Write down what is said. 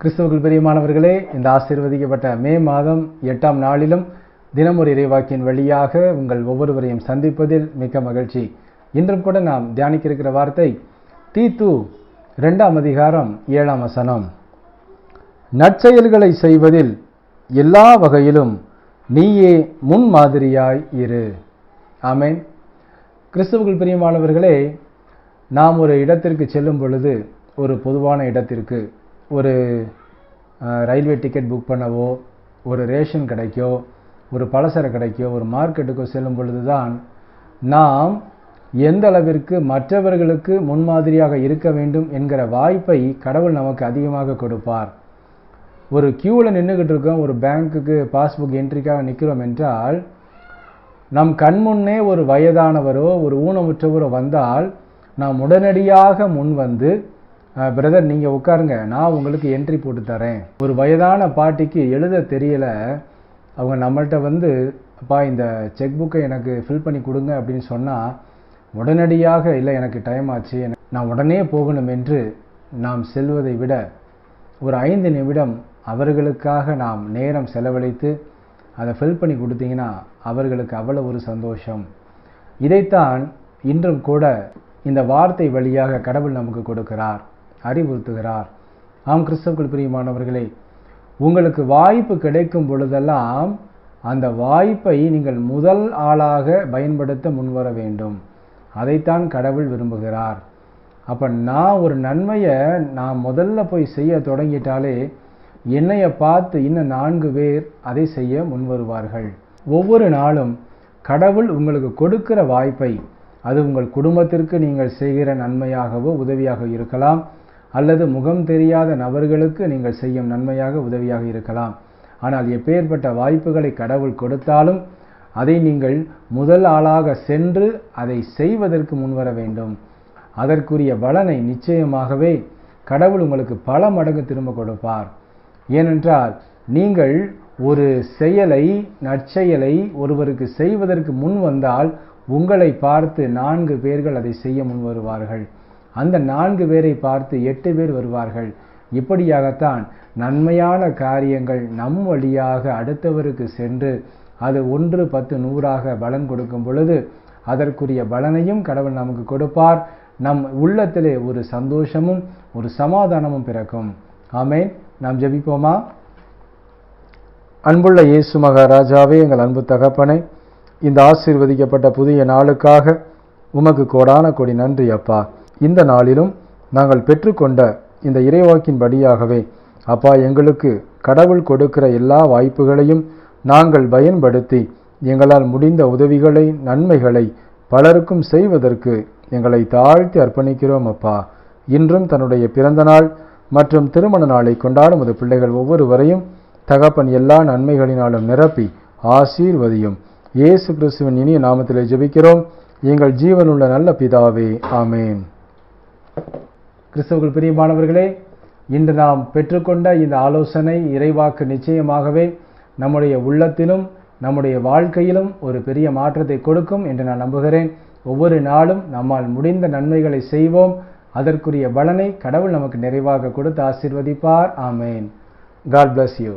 கிறிஸ்தவர்கள் பெரியமானவர்களே இந்த ஆசீர்வதிக்கப்பட்ட மே மாதம் எட்டாம் நாளிலும் தினமொரு இறைவாக்கின் வழியாக உங்கள் ஒவ்வொருவரையும் சந்திப்பதில் மிக்க மகிழ்ச்சி. இன்றும் கூட நாம் தியானிக்க இருக்கிற வார்த்தை தீத்து ரெண்டாம் அதிகாரம் ஏழாம் வசனம். நற்செயல்களை செய்வதில் எல்லா வகையிலும் நீயே முன்மாதிரியாய் இரு. ஆமேன். கிறிஸ்தவர்கள் பிரியமானவர்களே நாம் ஒரு இடத்திற்கு செல்லும் பொழுது ஒரு பொதுவான இடத்திற்கு ஒரு ரயில்வே டிக்கெட் புக் பண்ணவோ ஒரு ரேஷன் கடைக்கோ ஒரு பலசர கடைக்கோ ஒரு மார்க்கெட்டுக்கோ செல்லும் பொழுது தான் நாம் எந்த அளவிற்கு மற்றவர்களுக்கு முன்மாதிரியாக இருக்க வேண்டும் என்கிற வாய்ப்பை கடவுள் நமக்கு அதிகமாக கொடுப்பார். ஒரு க்யூவில் நின்றுக்கிட்டு இருக்கோம் ஒரு பேங்க்குக்கு பாஸ்புக் என்ட்ரிக்காக நிற்கிறோம் என்றால் நம் கண்முன்னே ஒரு வயதானவரோ ஒரு ஊனமுற்றவரோ வந்தால் நாம் உடனடியாக முன் வந்து பிரதர் நீங்கள் உட்காருங்க. நான் உங்களுக்கு என்ட்ரி போட்டு தரேன். ஒரு வயதான பாட்டிக்கு எழுத தெரியல. அவங்க நம்மள்கிட்ட வந்து அப்பா இந்த செக் புக்கை எனக்கு ஃபில் பண்ணி கொடுங்க அப்படின்னு சொன்னால் உடனடியாக இல்லை எனக்கு டைம் ஆச்சு. நான் உடனே போகணும் என்று நாம் செல்வதை விட ஒரு ஐந்து நிமிடம் அவர்களுக்காக நாம் நேரம் செலவழித்து அதை ஃபில் பண்ணி கொடுத்தீங்கன்னா அவர்களுக்கு அவ்வளவு ஒரு சந்தோஷம். இதைத்தான் இன்றும் கூட இந்த வார்த்தை வழியாக கடவுள் நமக்கு கொடுக்கிறார். அறிவுறுத்துகிறார். ஆம் கிறிஸ்தவர்கள் பிரியமானவர்களே உங்களுக்கு வாய்ப்பு கிடைக்கும் பொழுதெல்லாம் அந்த வாய்ப்பை நீங்கள் முதல் ஆளாக பயன்படுத்த முன்வர வேண்டும். அதைத்தான் கடவுள் விரும்புகிறார். அப்போ நான் ஒரு நன்மையை நான் முதல்ல போய் செய்ய தொடங்கிட்டாலே என்னைய பார்த்து இன்னும் நான்கு பேர் அதை செய்ய முன்வருவார்கள். ஒவ்வொரு நாளும் கடவுள் உங்களுக்கு கொடுக்கிற வாய்ப்பை அது உங்கள் குடும்பத்திற்கு நீங்கள் செய்கிற நன்மையாகவோ உதவியாக இருக்கலாம். அல்லது முகம் தெரியாத நபர்களுக்கு நீங்கள் செய்யும் நன்மையாக உதவியாக இருக்கலாம். ஆனால் எப்பேற்பட்ட வாய்ப்புகளை கடவுள் கொடுத்தாலும் அதை நீங்கள் முதல் ஆளாக சென்று அதை செய்வதற்கு முன்வர வேண்டும். அதற்குரிய பலனை நிச்சயமாகவே கடவுள் உங்களுக்கு பல மடங்கு திரும்ப கொடுப்பார். ஏனென்றால் நீங்கள் ஒரு செயலை நற்செயலை ஒருவருக்கு செய்வதற்கு முன் வந்தால் உங்களை பார்த்து நான்கு பேர்கள் அதை செய்ய முன் வருவார்கள் அந்த நான்கு பேரை பார்த்து எட்டு பேர் வருவார்கள். இப்படியாகத்தான் நன்மையான காரியங்கள் நம் வழியாக அடுத்தவருக்கு சென்று அது ஒன்று பத்து நூறாக பலன் கொடுக்கும் பொழுது அதற்குரிய பலனையும் கடவுள் நமக்கு கொடுப்பார். நம் உள்ளத்திலே ஒரு சந்தோஷமும் ஒரு சமாதானமும் பிறக்கும். ஆமேன். நாம் ஜெபிப்போமா? அன்புள்ள இயேசு மகாராஜாவே எங்கள் அன்பு தகப்பனை இந்த ஆசீர்வதிக்கப்பட்ட புதிய நாளுக்காக உமக்கு கோடான கோடி நன்றி அப்பா. இந்த நாளிலும் நாங்கள் பெற்றுக்கொண்ட இந்த இறைவாக்கின்படியாகவே அப்பா எங்களுக்கு கடவுள் கொடுக்கிற எல்லா வாய்ப்புகளையும் நாங்கள் பயன்படுத்தி எங்களால் முடிந்த உதவிகளை நன்மைகளை பலருக்கும் செய்வதற்கு எங்களை தாழ்த்தி அர்ப்பணிக்கிறோம் அப்பா. இன்றும் தன்னுடைய பிறந்த நாள் மற்றும் திருமண நாளை கொண்டாடும் அது பிள்ளைகள் ஒவ்வொருவரையும் தகப்பன் எல்லா நன்மைகளினாலும் நிரப்பி ஆசீர்வதியும். இயேசு கிறிஸ்துவின் இனிய நாமத்திலே ஜெபிக்கிறோம். எங்கள் ஜீவனுள்ள நல்ல பிதாவே ஆமேன். கிறிஸ்தவர்கள் பிரியமானவர்களே இன்று நாம் பெற்றுக்கொண்ட இந்த ஆலோசனை இறைவாக்கு நிச்சயமாகவே நம்முடைய உள்ளத்திலும் நம்முடைய வாழ்க்கையிலும் ஒரு பெரிய மாற்றத்தை கொடுக்கும் என்று நான் நம்புகிறேன். ஒவ்வொரு நாளும் நம்மால் முடிந்த நன்மைகளை செய்வோம். அதற்குரிய பலனை கடவுள் நமக்கு நிறைவாக கொடுத்து ஆசீர்வதிப்பார். ஆமேன். God bless you